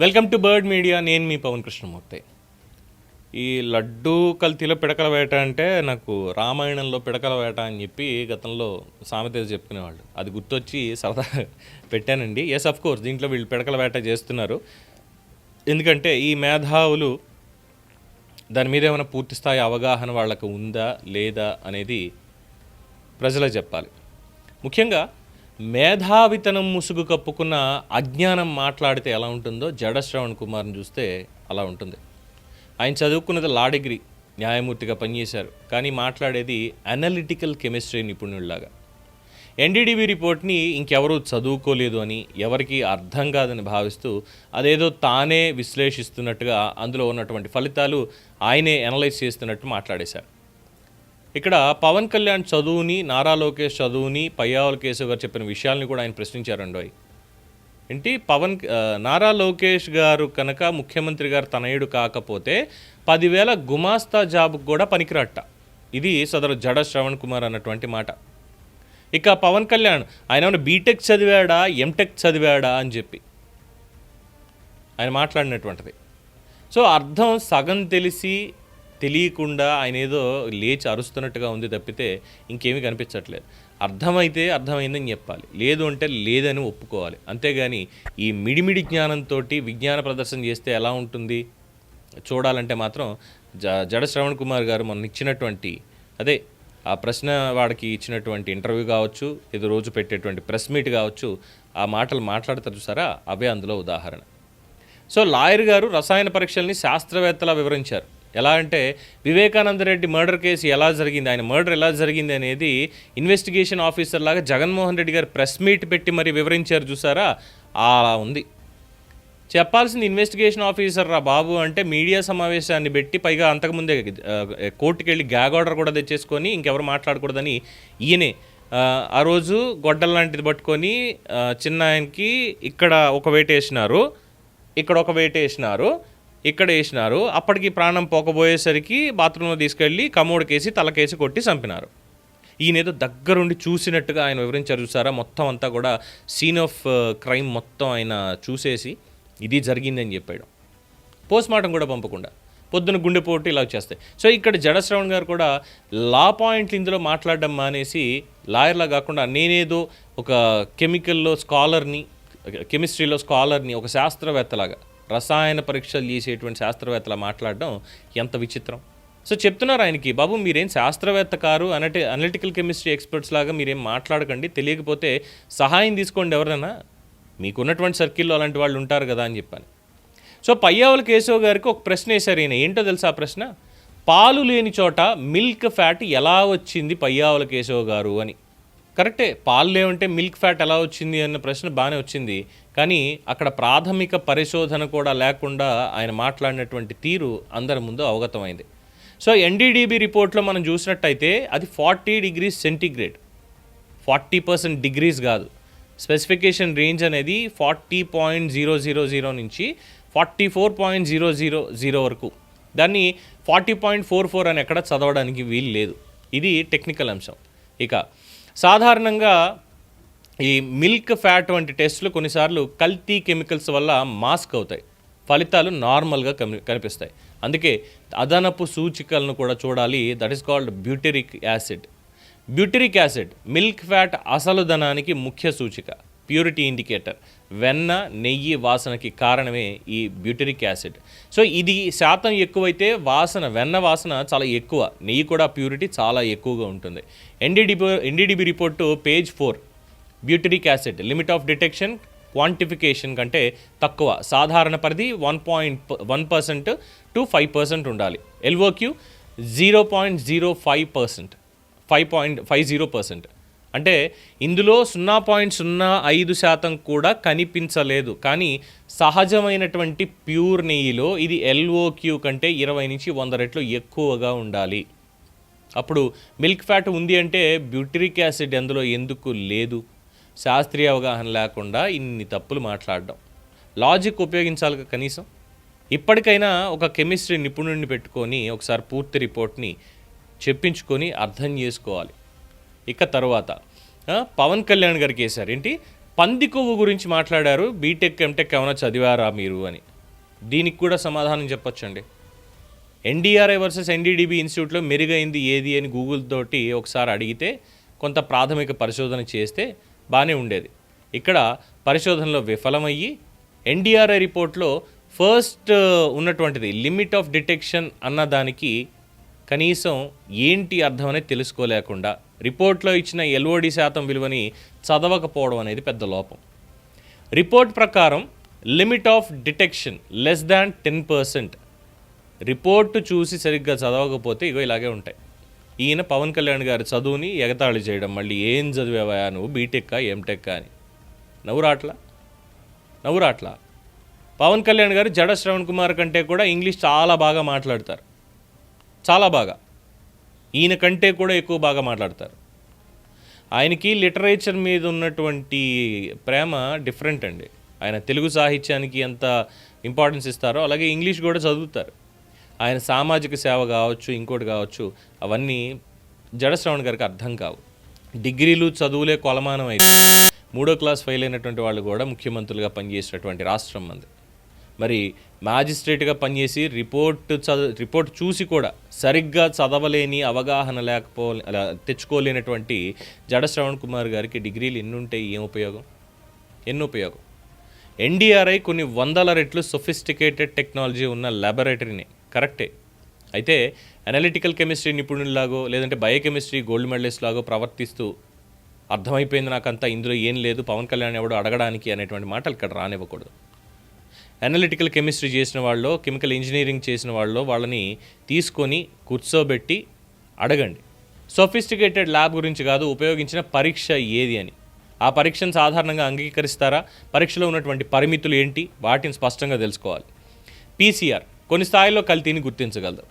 Welcome to bird media. నేను మీ పవన్ కృష్ణమూర్తి. ఈ లడ్డు కల్తీలో పిడకల వేట అంటే నాకు రామాయణంలో పిడకల వేట అని చెప్పి గతంలో సామెత చెప్పుకునేవాళ్ళు. అది గుర్తొచ్చి సరదా పెట్టానండి. ఎస్ అఫ్ కోర్స్ దీంట్లో వీళ్ళు పిడకల వేట చేస్తున్నారు. ఎందుకంటే ఈ మేధావులు దాని మీద ఏమైనా పూర్తి స్థాయి అవగాహన వాళ్ళకు ఉందా లేదా అనేది ప్రజలే చెప్పాలి. ముఖ్యంగా మేధావితనం ముసుగు కప్పుకున్న అజ్ఞానం మాట్లాడితే ఎలా ఉంటుందో జడశ్రవణ్ కుమార్ని చూస్తే అలా ఉంటుంది. ఆయన చదువుకున్నది లా డిగ్రీ న్యాయమూర్తిగా పనిచేశారు. కానీ మాట్లాడేది అనలిటికల్ కెమిస్ట్రీ నిపుణుల్లాగా. ఎన్డీడీబీ రిపోర్ట్ని ఇంకెవరూ చదువుకోలేదు అని ఎవరికి అర్థం కాదని భావిస్తూ అదేదో తానే విశ్లేషిస్తున్నట్టుగా అందులో ఉన్నటువంటి ఫలితాలు ఆయనే అనలైజ్ చేస్తున్నట్టు మాట్లాడేశారు. ఇక్కడ పవన్ కళ్యాణ్ చదువుని నారా లోకేష్ చదువుని పయ్యావల కేశవ్ గారు చెప్పిన విషయాల్ని కూడా ఆయన ప్రశ్నించారండి ఏంటి? పవన్ నారా లోకేష్ గారు కనుక ముఖ్యమంత్రి గారు తనయుడు కాకపోతే పదివేల గుమాస్తా జాబ్ కూడా పనికిరట్ట ఇది సదరు జడ శ్రవణ్ కుమార్ అన్నటువంటి మాట. ఇక పవన్ కళ్యాణ్ ఆయన ఏమైనా బీటెక్ చదివాడా ఎంటెక్ చదివాడా అని చెప్పి. ఆయన మాట్లాడినటువంటిది. సో అర్థం సగం తెలిసి తెలియకుండా ఆయన ఏదో లేచి అరుస్తున్నట్టుగా ఉంది తప్పితే ఇంకేమీ కనిపించట్లేదు. అర్థమైతే అర్థమైందని చెప్పాలి. లేదు అంటే లేదని ఒప్పుకోవాలి. అంతేగాని ఈ మిడిమిడి జ్ఞానంతో విజ్ఞాన ప్రదర్శన చేస్తే ఎలా ఉంటుంది? చూడాలంటే మాత్రం జ జడ శ్రవణ్ కుమార్ గారు మొన్న ఇచ్చినటువంటి అదే ఆ ప్రశ్న వాడికి ఇచ్చినటువంటి ఇంటర్వ్యూ కావచ్చు ఇది రోజు పెట్టేటువంటి ప్రెస్ మీట్ కావచ్చు ఆ మాటలు మాట్లాడతారు చూసారా? అవే అందులో ఉదాహరణ. సో లాయర్ గారు రసాయన పరీక్షల్ని శాస్త్రవేత్తలా వివరించారు. ఎలా అంటే వివేకానంద రెడ్డి మర్డర్ కేసు ఎలా జరిగింది ఆయన మర్డర్ ఎలా జరిగింది అనేది ఇన్వెస్టిగేషన్ ఆఫీసర్ లాగా జగన్మోహన్ రెడ్డి గారు ప్రెస్ మీట్ పెట్టి మరి వివరించారు చూసారా? అలా ఉంది. చెప్పాల్సింది ఇన్వెస్టిగేషన్ ఆఫీసర్ రా బాబు అంటే మీడియా సమావేశాన్ని పెట్టి పైగా అంతకుముందే ఆ, కోర్టుకి వెళ్ళి గ్యాగ్ ఆర్డర్ కూడా తెచ్చేసుకొని ఇంకెవరు మాట్లాడకూడదని ఈయనే. ఆ, రోజు గొడ్డల లాంటిది పట్టుకొని చిన్న ఆయనకి ఇక్కడ ఒక వేట వేసినారు. ఇక్కడ ఒక వేట వేసినారు. ఇక్కడ వేసినారు. అప్పటికి ప్రాణం పోకపోయేసరికి బాత్రూంలో తీసుకెళ్ళి కమోడ్కేసి తలకేసి కొట్టి చంపినారు. ఈయన ఏదో దగ్గరుండి చూసినట్టుగా ఆయన వివరించారు చూసారా? మొత్తం అంతా కూడా సీన్ ఆఫ్ క్రైమ్ మొత్తం ఆయన చూసేసి ఇది జరిగిందని చెప్పాడు. పోస్ట్ మార్టం కూడా పంపకుండా. పొద్దున గుండెపోటు ఇలా వచ్చేస్తాయి. సో ఇక్కడ జడశ్రవణ్ గారు కూడా లా పాయింట్లు ఇందులో మాట్లాడడం మానేసి లాయర్లా కాకుండా నేనేదో ఒక కెమికల్లో స్కాలర్ని కెమిస్ట్రీలో స్కాలర్ని ఒక శాస్త్రవేత్తలాగా రసాయన పరీక్షలు చేసేటువంటి శాస్త్రవేత్తలా మాట్లాడడం ఎంత విచిత్రం. సో చెప్తున్నారు ఆయనకి బాబు మీరేం శాస్త్రవేత్త కారు? అనటి అనలిటికల్ కెమిస్ట్రీ ఎక్స్పర్ట్స్ లాగా మీరేం మాట్లాడకండి. తెలియకపోతే సహాయం తీసుకోండి ఎవరైనా మీకున్నటువంటి సర్కిల్లో అలాంటి వాళ్ళు ఉంటారు కదా అని చెప్పాను. సో పయ్యావుల కేశవ్ గారికి ఒక ప్రశ్న వేశారు ఈయన. ఏంటో తెలుసా ఆ ప్రశ్న? పాలు లేని చోట మిల్క్ ఫ్యాట్ ఎలా వచ్చింది పయ్యావుల కేశవ్ గారు అని. కరెక్టే పాలు లేవంటే మిల్క్ ఫ్యాట్ ఎలా వచ్చింది అన్న ప్రశ్న బాగానే వచ్చింది. కానీ అక్కడ ప్రాథమిక పరిశోధన కూడా లేకుండా ఆయన మాట్లాడినటువంటి తీరు అందరి ముందు అవగతమైంది. సో ఎన్డీడీబీ రిపోర్ట్లో మనం చూసినట్టయితే అది forty degrees centigrade. Forty percent degrees కాదు. స్పెసిఫికేషన్ రేంజ్ అనేది forty point zero zero zero నుంచి forty four point zero zero zero వరకు. దాన్ని ఫార్టీ పాయింట్ ఫోర్ ఫోర్ అని ఎక్కడ చదవడానికి వీలు లేదు. ఇది టెక్నికల్ అంశం. ఇక సాధారణంగా ఈ మిల్క్ ఫ్యాట్ వంటి టెస్టులు కొన్నిసార్లు కల్తీ కెమికల్స్ వల్ల మాస్క్ అవుతాయి. ఫలితాలు నార్మల్గా కమి కనిపిస్తాయి. అందుకే అదనపు సూచికలను కూడా చూడాలి. That is called butyric acid. Butyric acid milk fat అసలు ధనానికి ముఖ్య సూచిక ప్యూరిటీ ఇండికేటర్. వెన్న నెయ్యి వాసనకి కారణమే ఈ బ్యూటెరిక్ యాసిడ్. సో ఇది శాతం ఎక్కువైతే వాసన వెన్న వాసన చాలా ఎక్కువ. నెయ్యి కూడా ప్యూరిటీ చాలా ఎక్కువగా ఉంటుంది. NDDB NDDB report page four. Butyric acid limit of detection quantification కంటే తక్కువ. సాధారణ పరిధి one point one percent to five percent ఉండాలి. LOQ zero point zero five percent five point five zero percent. అంటే ఇందులో సున్నా పాయింట్ సున్నా ఐదు శాతం కూడా కనిపించలేదు. కానీ సహజమైనటువంటి ప్యూర్ నెయ్యిలో ఇది ఎల్ఓక్యూ కంటే ఇరవై నుంచి వంద రెట్లు ఎక్కువగా ఉండాలి. అప్పుడు మిల్క్ ఫ్యాట్ ఉంది అంటే బ్యూటరిక్ యాసిడ్ అందులో ఎందుకు లేదు? శాస్త్రీయ అవగాహన లేకుండా ఇన్ని తప్పులు మాట్లాడడం. లాజిక్ ఉపయోగించాలి కనీసం. ఇప్పటికైనా ఒక కెమిస్ట్రీ నిపుణుడిని పెట్టుకొని ఒకసారి పూర్తి రిపోర్ట్ని చెప్పించుకొని అర్థం చేసుకోవాలి. ఇక తర్వాత పవన్ కళ్యాణ్ గారికి వేశారు ఏంటి? పంది కొవ్వు గురించి మాట్లాడారు. బీటెక్ ఎంటెక్ ఏమైనా చదివారా మీరు అని. దీనికి కూడా సమాధానం చెప్పొచ్చండి. ఎన్డీఆర్ఐ వర్సెస్ ఎన్డీడీబీ ఇన్స్టిట్యూట్లో మెరుగైంది ఏది అని గూగుల్ తోటి ఒకసారి అడిగితే కొంత ప్రాథమిక పరిశోధన చేస్తే బాగానే ఉండేది. ఇక్కడ పరిశోధనలో విఫలమయ్యి ఎన్డీఆర్ఐ రిపోర్ట్లో ఫస్ట్ ఉన్నటువంటిది లిమిట్ ఆఫ్ డిటెక్షన్ అన్న దానికి కనీసం ఏంటి అర్థం అనేది తెలుసుకోలేకుండా రిపోర్ట్లో ఇచ్చిన ఎల్ఓడి శాతం విలువని చదవకపోవడం అనేది పెద్ద లోపం. రిపోర్ట్ ప్రకారం limit of detection less than ten percent. Report చూసి సరిగ్గా చదవకపోతే ఇగో ఇలాగే ఉంటాయి. ఈయన పవన్ కళ్యాణ్ గారి చదువుని ఎగతాళి చేయడం మళ్ళీ ఏం చదివావా నువ్వు? బీటెక్కా ఎంటెక్కా అని. నవ్వురాట్లా? నవ్వురాట్లా? పవన్ కళ్యాణ్ గారు జడ శ్రవణ్ కుమార్ కంటే కూడా ఇంగ్లీష్ చాలా బాగా మాట్లాడతారు. చాలా బాగా. ఈయన కంటే కూడా ఎక్కువ బాగా మాట్లాడతారు. ఆయనకి లిటరేచర్ మీద ఉన్నటువంటి ప్రేమ డిఫరెంట్ అండి. ఆయన తెలుగు సాహిత్యానికి ఎంత ఇంపార్టెన్స్ ఇస్తారో అలాగే ఇంగ్లీష్ కూడా చదువుతారు. ఆయన సామాజిక సేవ కావచ్చు ఇంకోటి కావచ్చు అవన్నీ జడశ్రవణ్ గారికి అర్థం కావు. డిగ్రీలు చదువులే కొలమానం అయితే మూడో క్లాస్ ఫెయిల్ అయినటువంటి వాళ్ళు కూడా ముఖ్యమంత్రులుగా పనిచేసినటువంటి రాష్ట్రం మంది మరి మ్యాజిస్ట్రేట్గా పనిచేసి రిపోర్ట్ చదువు రిపోర్ట్ చూసి కూడా సరిగ్గా చదవలేని అవగాహన లేకపో అలా తెచ్చుకోలేనటువంటి జడశ్రవణ్ కుమార్ గారికి డిగ్రీలు ఎన్నుంటే ఏం ఉపయోగం? ఎన్ని ఉపయోగం? ఎన్డీఆర్ఐ కొన్ని వందల రెట్లు సొఫిస్టికేటెడ్ టెక్నాలజీ ఉన్న ల్యాబొరేటరీని కరెక్టే. అయితే అనలిటికల్ కెమిస్ట్రీ నిపుణుల్లాగో లేదంటే బయోకెమిస్ట్రీ గోల్డ్ మెడలిస్ట్ లాగో ప్రవర్తిస్తూ అర్థమైపోయింది నాకంతా ఇందులో ఏం లేదు పవన్ కళ్యాణ్ ఎవడు అడగడానికి అనేటువంటి మాటలు ఇక్కడ రానివ్వకూడదు. అనలిటికల్ కెమిస్ట్రీ చేసిన వాళ్ళు కెమికల్ ఇంజనీరింగ్ చేసిన వాళ్ళు వాళ్ళని తీసుకొని కూర్చోబెట్టి అడగండి. సొఫిస్టికేటెడ్ ల్యాబ్ గురించి కాదు ఉపయోగించిన పరీక్ష ఏది అని. ఆ పరీక్షను సాధారణంగా అంగీకరిస్తారా? పరీక్షలో ఉన్నటువంటి పరిమితులు ఏంటి? వాటిని స్పష్టంగా తెలుసుకోవాలి. పీసీఆర్ కొన్ని స్థాయిలో కల్తీని గుర్తించగలదు.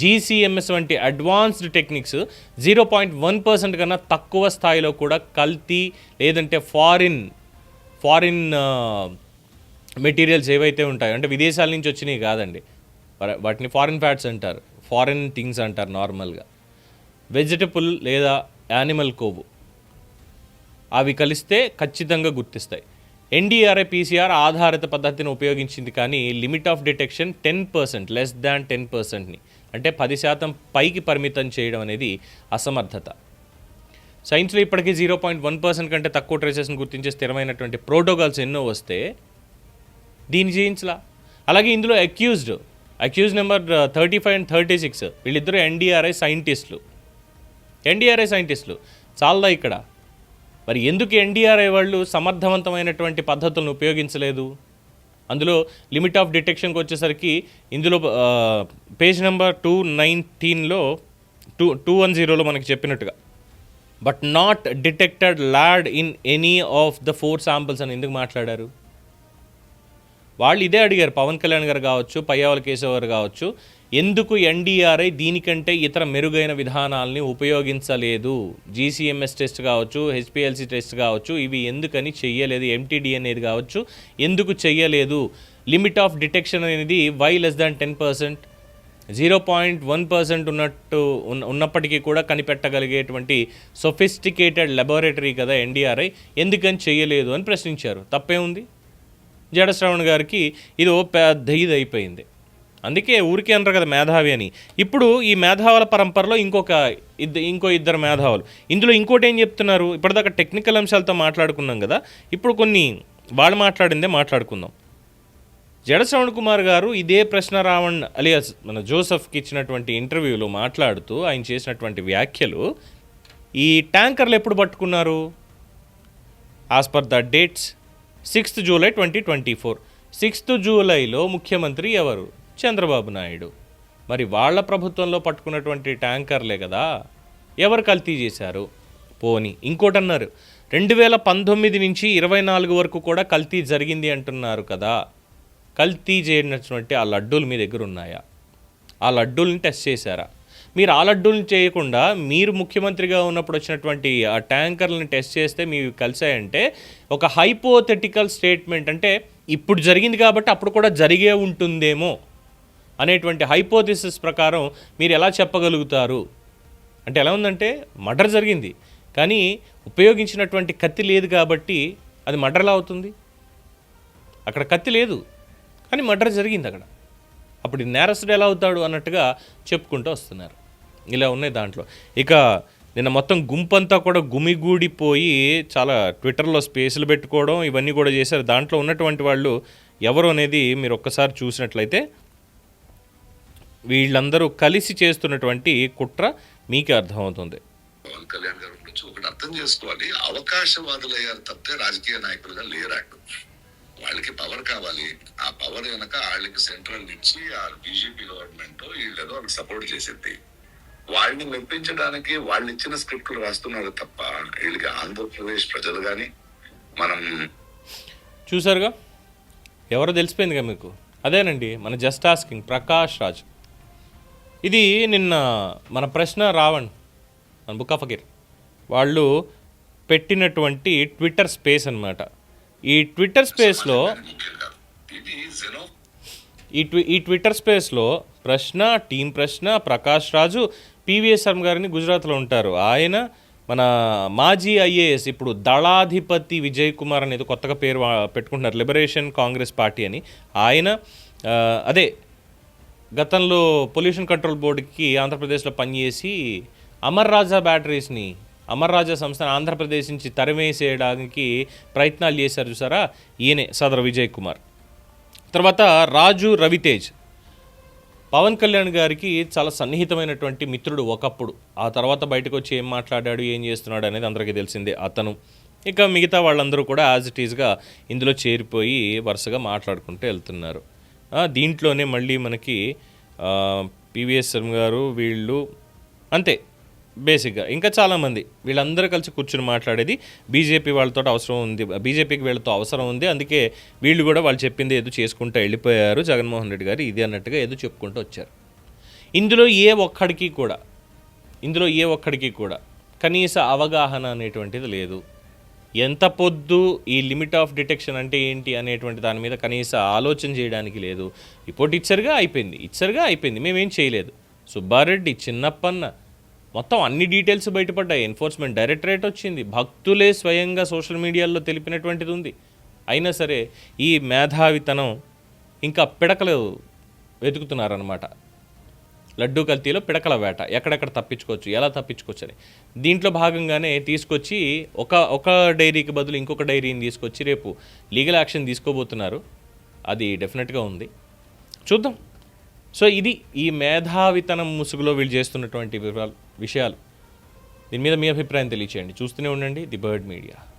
జీసీఎంఎస్ వంటి advanced techniques zero point one percent కన్నా తక్కువ స్థాయిలో కూడా కల్తీ లేదంటే ఫారిన్ ఫారిన్ మెటీరియల్స్ ఏవైతే ఉంటాయో అంటే విదేశాల నుంచి వచ్చినవి కాదండి. వాటిని ఫారిన్ ఫ్యాట్స్ అంటారు. ఫారిన్ థింగ్స్ అంటారు నార్మల్గా వెజిటబుల్ లేదా యానిమల్ కొవ్వు అవి కలిస్తే ఖచ్చితంగా గుర్తిస్తాయి. ఎన్డీఆర్ఐ పీసీఆర్ ఆధారిత పద్ధతిని ఉపయోగించింది కానీ limit of detection ten percent less than ten పర్సెంట్ని అంటే పది శాతం పైకి పరిమితం చేయడం అనేది అసమర్థత. సైన్స్లో ఇప్పటికీ జీరో పాయింట్ వన్ పర్సెంట్ కంటే తక్కువ ట్రేసెస్ని గుర్తించే స్థిరమైనటువంటి ప్రోటోకాల్స్ ఎన్నో వస్తే దీన్ని చేయించలా అలాగే ఇందులో accused accused number thirty five and thirty six వీళ్ళిద్దరూ ఎన్డీఆర్ఐ సైంటిస్టులు. ఎన్డీఆర్ఐ సైంటిస్టులు. చాలదా ఇక్కడ? మరి ఎందుకు ఎన్డీఆర్ఐ వాళ్ళు సమర్థవంతమైనటువంటి పద్ధతులను ఉపయోగించలేదు? అందులో లిమిట్ ఆఫ్ డిటెక్షన్కి వచ్చేసరికి ఇందులో పేజ్ నెంబర్ టూ నైన్టీన్లో టూ టూ వన్ జీరోలో మనకి చెప్పినట్టుగా but not detected lead in any of the four samples అని ఎందుకు మాట్లాడారు? వాళ్ళు ఇదే అడిగారు పవన్ కళ్యాణ్ గారు కావచ్చు పయ్యావల కేశవ్ గారు కావచ్చు ఎందుకు ఎన్డీఆర్ఐ దీనికంటే ఇతర మెరుగైన విధానాల్ని ఉపయోగించలేదు? జీసీఎంఎస్ టెస్ట్ కావచ్చు హెచ్పిఎల్సి టెస్ట్ కావచ్చు ఇవి ఎందుకని చెయ్యలేదు? ఎంటీడీ అనేది కావచ్చు ఎందుకు చెయ్యలేదు? లిమిట్ ఆఫ్ డిటెక్షన్ అనేది why less than ten percent zero point one percent ఉన్నట్టు ఉన్న ఉన్నప్పటికీ కూడా కనిపెట్టగలిగేటువంటి సొఫిస్టికేటెడ్ లెబొరేటరీ కదా ఎన్డీఆర్ఐ ఎందుకని చెయ్యలేదు అని ప్రశ్నించారు. తప్పే ఉంది? జడశ్రవణ్ గారికి ఇది ఓ పెద్ద ఇది అయిపోయింది. అందుకే ఊరికే అంటారు కదా మేధావి అని. ఇప్పుడు ఈ మేధావుల పరంపరలో ఇంకొక ఇద్ద ఇంకో ఇద్దరు మేధావులు. ఇందులో ఇంకోటి ఏం చెప్తున్నారు? ఇప్పటిదాకా టెక్నికల్ అంశాలతో మాట్లాడుకున్నాం కదా. ఇప్పుడు కొన్ని వాళ్ళు మాట్లాడిందే మాట్లాడుకుందాం. జడశ్రవణ్ కుమార్ గారు ఇదే ప్రశ్న రావణ్ అలియాస్ మన జోసఫ్కి ఇచ్చినటువంటి ఇంటర్వ్యూలో మాట్లాడుతూ ఆయన చేసినటువంటి వ్యాఖ్యలు. ఈ ట్యాంకర్లు ఎప్పుడు పట్టుకున్నారు? As per the dates sixth July twenty twenty four. Sixth జూలైలో ముఖ్యమంత్రి ఎవరు? చంద్రబాబు నాయుడు. మరి వాళ్ళ ప్రభుత్వంలో పట్టుకున్నటువంటి ట్యాంకర్లే కదా. ఎవరు కల్తీ చేశారు? పోని ఇంకోటి అన్నారు రెండు వేల పంతొమ్మిది నుంచి ఇరవై నాలుగు వరకు కూడా కల్తీ జరిగింది అంటున్నారు కదా. కల్తీ చేయనటువంటి ఆ లడ్డూలు మీ దగ్గర ఉన్నాయా? ఆ లడ్డూల్ని టెస్ట్ చేశారా? మీరు ఆలడ్డూలు చేయకుండా మీరు ముఖ్యమంత్రిగా ఉన్నప్పుడు వచ్చినటువంటి ఆ ట్యాంకర్లను టెస్ట్ చేస్తే మీరు కలిసాయంటే ఒక హైపోథెటికల్ స్టేట్మెంట్ అంటే ఇప్పుడు జరిగింది కాబట్టి అప్పుడు కూడా జరిగే ఉంటుందేమో అనేటువంటి హైపోథిసిస్ ప్రకారం మీరు ఎలా చెప్పగలుగుతారు? అంటే ఎలా ఉందంటే మర్డర్ జరిగింది. కానీ ఉపయోగించినటువంటి కత్తి లేదు కాబట్టి అది మర్డర్లా అవుతుంది. అక్కడ కత్తి లేదు. కానీ మర్డర్ జరిగింది అక్కడ. అప్పుడు నేరస్తుడు ఎలా అవుతాడు అన్నట్టుగా చెప్పుకుంటూ వస్తున్నారు. ఇలా ఉన్నాయి దాంట్లో. ఇక నిన్న మొత్తం గుంపంతా కూడా గుమిగూడిపోయి చాలా ట్విట్టర్లో స్పేస్లు పెట్టుకోవడం ఇవన్నీ కూడా చేశారు. దాంట్లో ఉన్నటువంటి వాళ్ళు ఎవరు అనేది మీరు ఒక్కసారి చూసినట్లయితే వీళ్ళందరూ కలిసి చేస్తున్నటువంటి కుట్ర మీకే అర్థమవుతుంది. పవన్ కళ్యాణ్ గారు గురించి ఒకటి అర్థం చేసుకోవాలి. అవకాశవాదులయ్యారు తప్పితే రాజకీయ నాయకులుగా లేరాడు. వాళ్ళకి పవర్ కావాలి. ఆ పవర్ కనుక వాళ్ళకి సెంట్రల్ నుంచి ఆ బీజేపీ గవర్నమెంట్ వీళ్ళేదో వాళ్ళకి సపోర్ట్ చేసింది. వాళ్ళని మెప్పించడానికి వాళ్ళు ఇచ్చిన స్క్రిప్ట్లు రాస్తున్నారు తప్ప వీళ్ళకి ఆంధ్రప్రదేశ్ ప్రజలు గాని మనం చూసారుగా? ఎవరో తెలిసిపోయిందిగా మీకు? అదేనండి మన జస్ట్ ఆస్కింగ్ ప్రకాష్ రాజ్. ఇది నిన్న మన ప్రశ్న రావణ్ మన బుక్ ఆఫ్ ఫకీర్ వాళ్ళు పెట్టినటువంటి ట్విట్టర్ స్పేస్ అన్నమాట. ఈ ట్విట్టర్ స్పేస్లో ఈ ట్వి ఈ ట్విట్టర్ స్పేస్లో ప్రశ్న టీం ప్రశ్న ప్రకాష్ రాజు పివిఎస్ శర్మ గారిని గుజరాత్లో ఉంటారు. ఆయన మన మాజీ ఐఏఎస్ ఇప్పుడు దళాధిపతి విజయ్ కుమార్ అనేది కొత్తగా పేరు పెట్టుకుంటున్నారు. లిబరేషన్ కాంగ్రెస్ పార్టీ అని. ఆయన అదే గతంలో పొల్యూషన్ కంట్రోల్ బోర్డుకి ఆంధ్రప్రదేశ్లో పనిచేసి అమర్ రాజా బ్యాటరీస్ని అమర్ రాజా సంస్థను ఆంధ్రప్రదేశ్ నుంచి తరిమేసేయడానికి ప్రయత్నాలు చేశారు చూసారా? ఈయనే సదర్ విజయ్ కుమార్. తర్వాత రాజు రవితేజ్. పవన్ కళ్యాణ్ గారికి చాలా సన్నిహితమైనటువంటి మిత్రుడు ఒకప్పుడు. ఆ తర్వాత బయటకు వచ్చి ఏం మాట్లాడాడు ఏం చేస్తున్నాడు అనేది అందరికీ తెలిసిందే అతను. ఇక మిగతా వాళ్ళందరూ కూడా యాజ్ ఇట్ ఈస్గా ఇందులో చేరిపోయి వరుసగా మాట్లాడుకుంటూ వెళ్తున్నారు. దీంట్లోనే మళ్ళీ మనకి పివిఎస్ శర్మ గారు వీళ్ళు అంతే. బేసిక్గా. ఇంకా చాలామంది వీళ్ళందరూ కలిసి కూర్చుని మాట్లాడేది బీజేపీ వాళ్ళతో అవసరం ఉంది బీజేపీకి వీళ్ళతో అవసరం ఉంది. అందుకే వీళ్ళు కూడా వాళ్ళు చెప్పింది ఏదో చేసుకుంటూ వెళ్ళిపోయారు. జగన్మోహన్ రెడ్డి గారు ఇది అన్నట్టుగా ఏదో చెప్పుకుంటూ వచ్చారు. ఇందులో ఏ ఒక్కడికి కూడా ఇందులో ఏ ఒక్కడికి కూడా కనీస అవగాహన అనేటువంటిది లేదు. ఎంత పొద్దు ఈ లిమిట్ ఆఫ్ డిటెక్షన్ అంటే ఏంటి అనేటువంటి దాని మీద కనీస ఆలోచన చేయడానికి లేదు. రిపోర్ట్ ఇచ్చరుగా అయిపోయింది. ఇచ్చరుగా అయిపోయింది. మేమేం చేయలేదు. సుబ్బారెడ్డి చిన్నప్పన్న మొత్తం అన్ని డీటెయిల్స్ బయటపడ్డాయి. ఎన్ఫోర్స్మెంట్ డైరెక్టరేట్ వచ్చింది. భక్తులే స్వయంగా సోషల్ మీడియాలో తెలిపినటువంటిది ఉంది. అయినా సరే ఈ మేధావితనం ఇంకా పిడకలు వెతుకుతున్నారనమాట లడ్డూ కల్తీలో పిడకల వేట. ఎక్కడెక్కడ తప్పించుకోవచ్చు ఎలా తప్పించుకోవచ్చు అని. దీంట్లో భాగంగానే తీసుకొచ్చి ఒక ఒక డైరీకి బదులు ఇంకొక డైరీని తీసుకొచ్చి రేపు లీగల్ యాక్షన్ తీసుకోబోతున్నారు. అది డెఫినెట్గా ఉంది. చూద్దాం. సో ఇది ఈ మేధావితనం ముసుగులో వీళ్ళు చేస్తున్నటువంటి వివరాలు. విషయాలు. దీని మీద మీ అభిప్రాయం తెలియచేయండి. చూస్తూనే ఉండండి. The Bird Media.